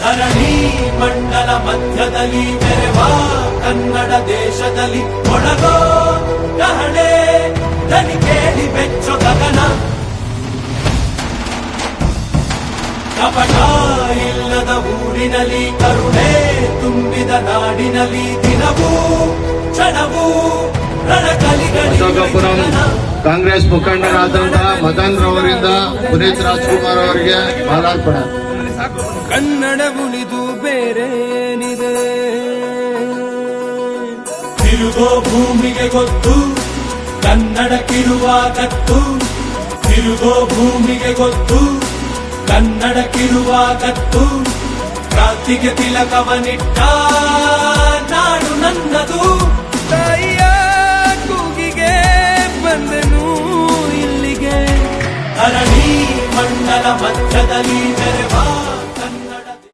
ಧರಣಿ ಮಂಡಲ ಮಧ್ಯದಲ್ಲಿ ಮೆರೆವ ಕನ್ನಡ ದೇಶದಲ್ಲಿ ಒಳಗೋ ಕಹಳೆ ದನಿ ಕೇಳಿ ಬೆಚ್ಚು ಗಗನ. ಕಪಟ ಇಲ್ಲದ ಊರಿನಲ್ಲಿ ಕರುಣೆ ತುಂಬಿದ ನಾಡಿನಲ್ಲಿ ದಿನವೂ ಕ್ಷಣವೂ ಅಶೋಕಪುರಂ ಕಾಂಗ್ರೆಸ್ ಮುಖಂಡರಾದಂತಹ ಮದನ್ ರವರಿಂದ ಪುನೀತ್ ರಾಜ್ಕುಮಾರ್ ಅವರಿಗೆ ಮಾಲಾರ್ಪಣೆ. ಕನ್ನಡ ಉಳಿದು ಬೇರೇನಿದೆ? ತಿರುಗೋ ಭೂಮಿಗೆ ಗೊತ್ತು ಕನ್ನಡಕ್ಕಿರುವ ಕಿರುವಾಗತ್ತು ತಿರುಗೋ ಭೂಮಿಗೆ ಗೊತ್ತು ಕನ್ನಡಕ್ಕಿರುವ ಕತ್ತು. ಕ್ರಾಂತಿಗೆ ತಿಲಕವನಿಟ್ಟ ನಾಡು ನನ್ನದು ತಾಯಿಯ ಕೂಗಿಗೆ ಬಂದನು ಇಲ್ಲಿಗೆ? ಧರಣಿ ಮಂಡಲ ಮಧ್ಯದಲ್ಲಿ ಮೆರೆವ